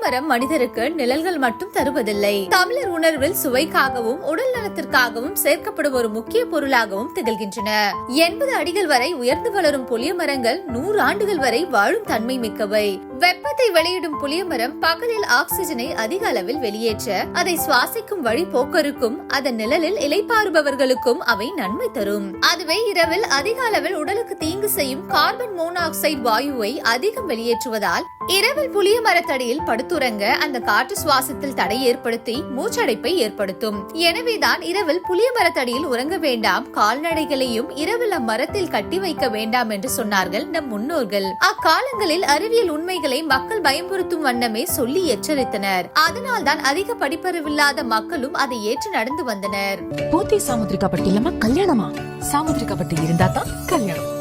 மரம் மனிதருக்கு நிழல்கள் மட்டும் தருவதில்லை. தமிழர் உணர்வில் சுவைக்காகவும் உடல் நலத்திற்காகவும் சேர்க்கப்படும் ஒரு முக்கிய பொருளாகவும் திகழ்கின்றன. எண்பது அடிகள் வரை உயர்ந்து வளரும் புளிய மரங்கள் நூறு ஆண்டுகள் வரை வாழும் தன்மை மிக்கவை. வெப்பத்தை வெளியிடும் புளியமரம் பகலில் ஆக்சிஜனை அதிக அளவில் வெளியேற்ற அதை சுவாசிக்கும் வழி போக்கருக்கும் அதன் நிழலில் இலைப்பாறுபவர்களுக்கும் அவை நன்மை தரும். அதுவே இரவில் அதிக அளவில் உடலுக்கு தீங்கு செய்யும் கார்பன் மோனாக்சைடு வாயுவை அதிகம் வெளியேற்றுவதால் இரவில் புளிய மரத்தடியில் படுத்துறங்க அந்த காற்று சுவாசத்தில் தடை ஏற்படுத்தி மூச்சடைப்பை ஏற்படுத்தும். எனவேதான் இரவில் புளிய மரத்தடியில் உறங்க வேண்டாம் கால்நடைகளையும் இரவில் அம்மரத்தில் கட்டி வைக்க வேண்டாம் என்று சொன்னார்கள் நம் முன்னோர்கள். அக்காலங்களில் அறிவியல் உண்மைகள் மக்கள் பயமுறுத்தும் வண்ணமே சொல்லி எச்சரித்தனர். அதனால்தான் அதிக படிப்பறிவில்லாத மக்களும் அதை ஏற்று நடந்து வந்தனர். போத்தி சாமுத்திரிகா பட்டு இல்லாம கல்யாணமா? சாமுத்திரிகா பட்டு இருந்தா தான் கல்யாணம்.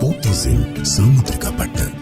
போத்தீஸில் சாமுத்திரிகா பட்டு